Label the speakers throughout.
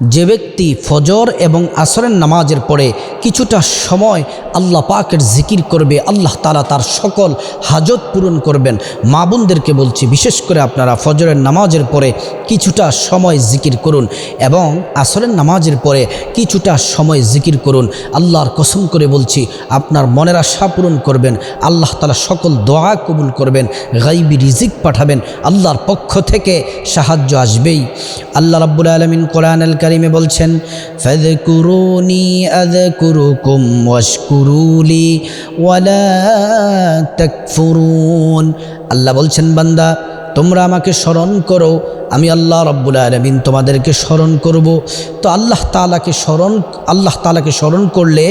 Speaker 1: যে ব্যক্তি ফজর এবং আসরের নামাজের পরে কিছুটা সময় আল্লাহ পাকের জিকির করবে, আল্লাহ তালা তার সকল হাজত পূরণ করবেন। মা বোনদেরকে বলছি, বিশেষ করে আপনারা ফজরের নামাজের পরে কিছুটা সময় জিকির করুন এবং আসরের নামাজের পরে কিছুটা সময় জিকির করুন। আল্লাহর কসম করে বলছি, আপনার মনের আশা পূরণ করবেন, আল্লাহ তালা সকল দোয়া কবুল করবেন গাইবি রিজিক পাঠাবেন, আল্লাহর পক্ষ থেকে সাহায্য আসবেই। আল্লাহ রাব্বুল আলমিন কোরআন আল কারিমে বলছেন ফাদকুরুনি আযকুরুকুম ওয়াশকুরুলি ওয়ালা তাকফুরুন। আল্লাহ বলছেন বান্দা তোমরা আমাকে স্মরণ করো, আমি আল্লাহ রব্বুল আলমিন তোমাদেরকে স্মরণ করব। তো আল্লাহ তালাকে স্মরণ, আল্লাহ তালাকে স্মরণ করলে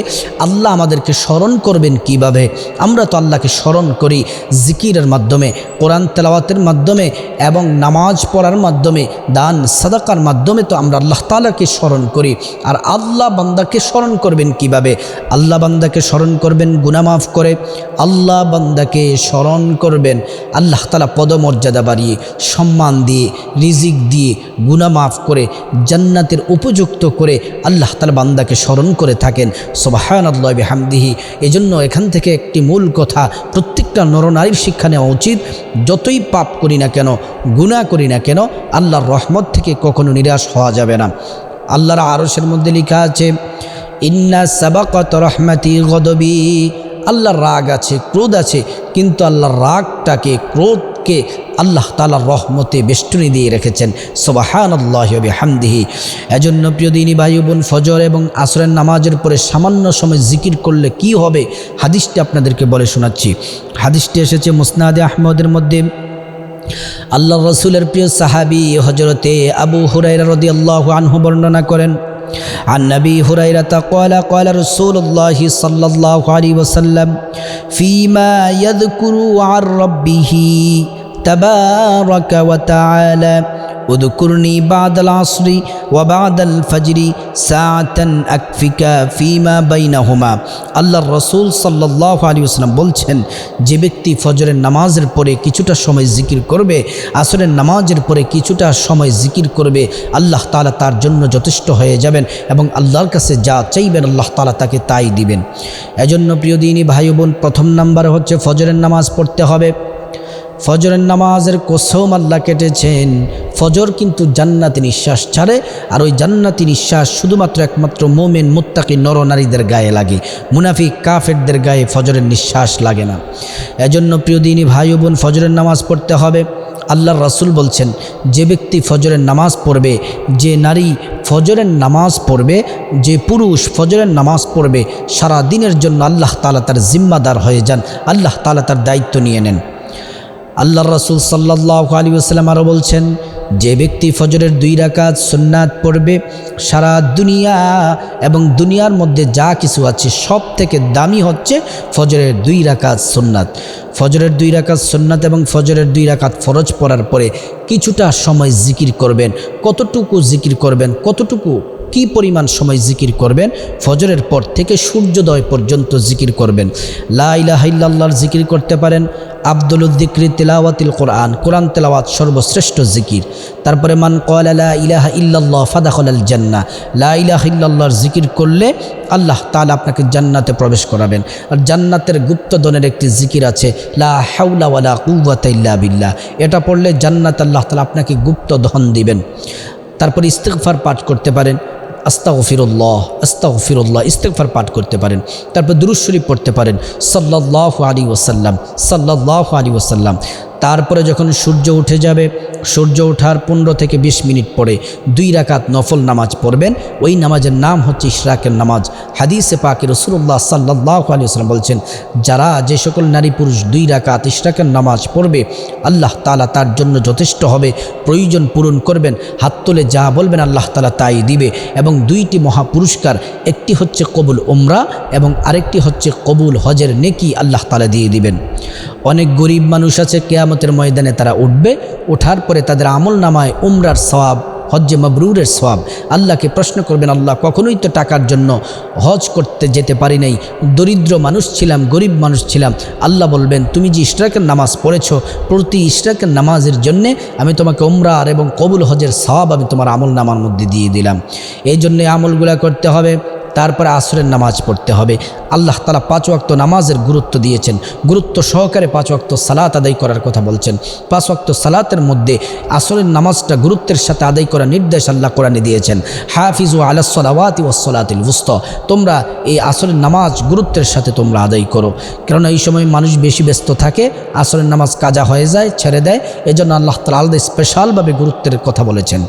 Speaker 1: আল্লাহ আমাদেরকে স্মরণ করবেন কীভাবে? আমরা তো আল্লাহকে স্মরণ করি জিকিরের মাধ্যমে, কোরআন তেলাওয়াতের মাধ্যমে এবং নামাজ পড়ার মাধ্যমে, দান, সাদাকার মাধ্যমে তো আমরা আল্লাহ তালাকে স্মরণ করি। আর আল্লাহ বান্দাকে স্মরণ করবেন কীভাবে? আল্লাহ বান্দাকে স্মরণ করবেন গুনামাফ করে আল্লাহ বান্দাকে স্মরণ করবেন। আল্লাহ তালা পদমর্যাদা বাড়িয়ে সম্মান দিয়ে, রিজিক দিয়ে গুনা মাফ করে, জান্নাতের উপযুক্ত করে আল্লাহ তাল বান্দাকে স্মরণ করে থাকেন। সোবাহান আল্লাহ হামদিহি এজন্য এখান থেকে একটি মূল কথা, প্রত্যেকটা নরনারীর শিক্ষা নেওয়া উচিত। যতই পাপ করি না কেন গুণা করি না কেন, আল্লাহর রহমত থেকে কখনো নিরাশ হওয়া যাবে না। আল্লাহর আরসের মধ্যে লেখা আছে, ইন্না সাবাকত রহমাতি গদবি। আল্লাহর রাগ আছে, ক্রোধ আছে, কিন্তু আল্লাহর রাগটাকে ক্রোধকে আল্লাহ তালার রহমতে বেষ্টনী দিয়ে রেখেছেন সোবাহান আল্লাহ হামদিহি এজন্য প্রিয় দিনী ভাই বোন ফজর এবং আসরের নামাজের পরে সামান্য সময় জিকির করলে কি হবে হাদিসটি আপনাদেরকে বলে শোনাচ্ছি হাদিসটি এসেছে মুসনাদে আহমদের মধ্যে আল্লাহ রসুলের প্রিয় সাহাবি হজরতে আবু হুরাইরা রদি আল্লাহ আনহু বর্ণনা করেন عن نبي هريرة قال قال رسول الله صلى الله عليه وسلم فيما يذكر عن ربه تبارك وتعالى اذكرني بعد العصر وبعد الفجر ساعة أكفك فيما بينهما আল্লাহর রসুল সাল্লাহ আলী আসলাম বলছেন যে ব্যক্তি ফজরের নামাজের পরে কিছুটা সময় জিকির করবে আসরের নামাজের পরে কিছুটা সময় জিকির করবে আল্লাহ তালা তার জন্য যথেষ্ট হয়ে যাবেন এবং আল্লাহর কাছে যা চাইবেন আল্লাহ তালা তাকে তাই দিবেন এজন্য প্রিয় দিনী ভাই বোন প্রথম নাম্বার হচ্ছে ফজরের নামাজ পড়তে হবে ফজরের নামাজের কোসম আল্লাহ কেটেছেন। ফজর কিন্তু জান্নাতি নিঃশ্বাস ছাড়ে, আর ওই জান্নাতি নিঃশ্বাস শুধুমাত্র একমাত্র মোমেন, মুত্তাকি নরনারীদের গায়ে লাগে। মুনাফি কাফেরদের গায়ে ফজরের নিঃশ্বাস লাগে না। এজন্য প্রিয় দিনী ভাই বোন, ফজরের নামাজ পড়তে হবে। আল্লাহর রাসুল বলছেন, যে ব্যক্তি ফজরের নামাজ পড়বে, যে নারী ফজরের নামাজ পড়বে, যে পুরুষ ফজরের নামাজ পড়বে, সারা দিনের জন্য আল্লাহ তালা তার জিম্মাদার হয়ে যান। আল্লাহ তালা তার দায়িত্ব নিয়ে নেন। আল্লাহ রসুল সাল্লাহ আলী আসসালাম আরও বলছেন, যে ব্যক্তি ফজরের দুই রাকাত সুন্নাত পড়বে, সারা দুনিয়া এবং দুনিয়ার মধ্যে যা কিছু আছে সব থেকে দামি হচ্ছে ফজরের দুই রাকাত সুন্নাত। ফজরের দুই রাকাত সুন্নাত এবং ফজরের দুই রাকাত ফরজ পড়ার পরে কিছুটা সময় জিকির করবেন, কতটুকু জিকির করবেন, কতটুকু কি পরিমাণ সময় জিকির করবেন? ফজরের পর থেকে সূর্যোদয় পর্যন্ত জিকির করবেন। লা ইলাহা ইল্লাল্লাহর জিকির করতে পারেন। আব্দুল উদ্দিক্রি তেলাওয়াতিল কোরআন কোরআন তেলাওয়াত সর্বশ্রেষ্ঠ জিকির। তারপরে মান কলা লা ইলাহা ইল্লাল্লাহ ফাদাখলাল জান্না লা ইলাহা ইল্লাল্লাহর জিকির করলে আল্লাহ তাআলা আপনাকে জান্নাতে প্রবেশ করাবেন। আর জান্নাতের গুপ্তদনের একটি জিকির আছে, লা হাউলা ওয়ালা কুওয়াতা বিল্লাহ। এটা পড়লে জান্নাত আল্লাহ তালা আপনাকে গুপ্ত ধন দিবেন। তারপর ইস্তেগফার পাঠ করতে পারেন। আস্তাগফিরুল্লাহ আস্তাগফিরুল্লাহ, ইস্তেগফার পাঠ করতে পারেন। তারপর দুরুজ শরীফ পড়তে পারেন। সাল্লাহ আলী ওসাল্লাম সাল্লাহ আলী ওসাল্লাম তারপরে যখন সূর্য উঠে যাবে সূর্য ওঠার পনেরো থেকে বিশ মিনিট পরে দুই রাকাত নফল নামাজ পড়বেন। ওই নামাজের নাম হচ্ছে ইশরাকের নামাজ। হাদিসে পাকে রসুল্লাহ সাল্লাহ আলী আসলাম বলছেন, যারা যে সকল নারী পুরুষ দুই রাকাত ইশরাকের নামাজ পড়বে, আল্লাহ তালা তার জন্য যথেষ্ট হবে। প্রয়োজন পূরণ করবেন। হাত তুলে যা বলবেন আল্লাহ তালা তাই দিবে। এবং দুইটি মহাপুরস্কার, একটি হচ্ছে কবুল ওমরা এবং আরেকটি হচ্ছে কবুল হজের নেকি আল্লাহ তালা দিয়ে দিবেন। অনেক গরিব মানুষ আছে, কেয়ামতের ময়দানে তারা উঠবে, ওঠার পরে তাদের আমল নামায় উমরার সওয়াব, হজ্জে মাবরুরের সওয়াব। আল্লাহকে প্রশ্ন করবেন, আল্লাহ, কখনোই তো টাকার জন্য হজ করতে যেতে পারি নাই। দরিদ্র মানুষ ছিলাম, গরিব মানুষ ছিলাম। আল্লাহ বলবেন, তুমি যে ইশরাকের নামাজ পড়েছ, প্রতি ইশরাকের নামাজের জন্যে আমি তোমাকে ওমরার এবং কবুল হজের সওয়াব আমি তোমার আমল নামার মধ্যে দিয়ে দিলাম। এই জন্যে আমলগুলা করতে হবে। তারপরে আসরের নামাজ পড়তে হবে। আল্লাহ তালা পাঁচ ওয়াক্ত নামাজের গুরুত্ব দিয়েছেন। গুরুত্ব সহকারে পাঁচ ওয়াক্ত সালাত আদায় করার কথা বলছেন। পাঁচ ওয়াক্ত সালাতের মধ্যে আসরের নামাজটা গুরুত্বের সাথে আদায় করার নির্দেশ আল্লাহ কোরআনে দিয়েছেন। হাফিজ ও আলাসলাওয়াতি ওসলাতিল বুস্ত তোমরা এই আসরের নামাজ গুরুত্বের সাথে তোমরা আদায় করো। কেননা এই সময় মানুষ বেশি ব্যস্ত থাকে, আসরের নামাজ কাজা হয়ে যায়, ছেড়ে দেয়। এজন্য আল্লাহ তালা আলাদা স্পেশালভাবে গুরুত্বের কথা বলেছেন।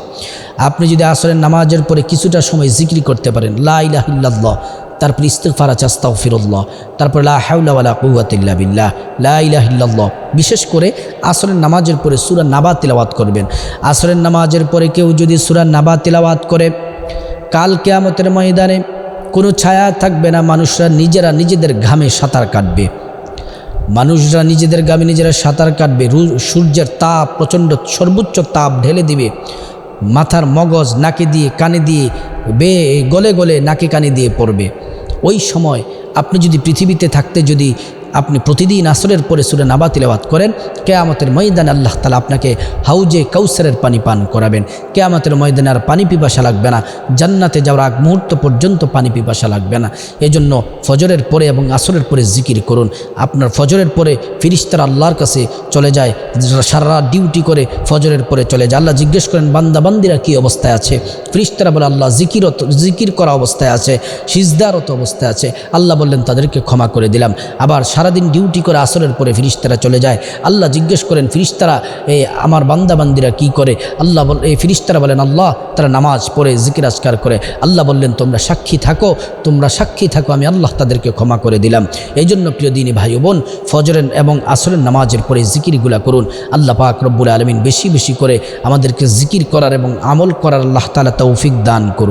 Speaker 1: আপনি যদি আসরের নামাজের পরে কিছুটা সময় জিক্রি করতে পারেন, লা ইলাহা ইল্লাল্লাহ, তারপর ইস্তেকফারা চাস্তাও ফিরুল্লাহ তারপর লা হাউলাওয়ালা কুয়াতিল্লা বিল্লাহ, লা ইলাহা ইল্লাল্লাহ, বিশেষ করে আসরের নামাজের পরে সুরা নাবা তিলাওয়াত করবেন। আসরের নামাজের পরে কেউ যদি সুরা নাবা তিলাওয়াত করে, কাল কেয়ামতের ময়দানে কোনো ছায়া থাকবে না, মানুষরা নিজেরা নিজেদের ঘামে সাঁতার কাটবে। মানুষরা নিজেদের গ্রামে নিজেরা সাঁতার কাটবে সূর্যের তাপ, প্রচণ্ড সর্বোচ্চ তাপ ঢেলে দিবে। মাথার মগজ নাকে দিয়ে কানে দিয়ে বে, গলে গলে নাকে কানে দিয়ে পড়বে। ওই সময় আপনি যদি পৃথিবীতে থাকতে যদি আপনি প্রতিদিন আসরের পরে সুরে নাবা তিলাওয়াত করেন, কেয়ামতের ময়দানে আল্লাহ তালা আপনাকে হাউজে কাউসারের পানি পান করাবেন। কেয়ামতের ময়দানে আর পানি পিপাসা লাগবে না, জান্নাতে যাওয়ার আগ মুহূর্ত পর্যন্ত পানি পিপাসা লাগবে না। এজন্য ফজরের পরে এবং আসরের পরে জিকির করুন। আপনার ফজরের পরে ফিরিস্তার আল্লাহর কাছে চলে যায়, সারা ডিউটি করে ফজরের পরে চলে যায়। আল্লাহ জিজ্ঞেস করেন বান্দাবান্দিরা কী অবস্থায় আছে? ফিরিস্তারা বলে, আল্লাহ জিকিরত জিকির করা অবস্থায় আছে সিজদারত অবস্থায় আছে। আল্লাহ বললেন, তাদেরকে ক্ষমা করে দিলাম। আবার সারাদিন ডিউটি করে আসরের পরে ফিরিস্তারা চলে যায়। আল্লাহ জিজ্ঞেস করেন, ফিরিস্তারা এই আমার বান্দা বান্দিরা কী করে? আল্লাহ বল এই ফিরিস্তারা বলেন, আল্লাহ, তারা নামাজ পড়ে, জিকির আজকার করে। আল্লাহ বললেন, তোমরা সাক্ষী থাকো, তোমরা সাক্ষী থাকো, আমি আল্লাহ তাদেরকে ক্ষমা করে দিলাম। এই জন্য প্রিয় দিনী ভাই বোন, ফজরের এবং আসরের নামাজের পরে জিকিরগুলা করুন। আল্লাহ পাক রব্বুল আলমিন বেশি বেশি করে আমাদেরকে জিকির করার এবং আমল করার আল্লাহ তালা তৌফিক দান করুন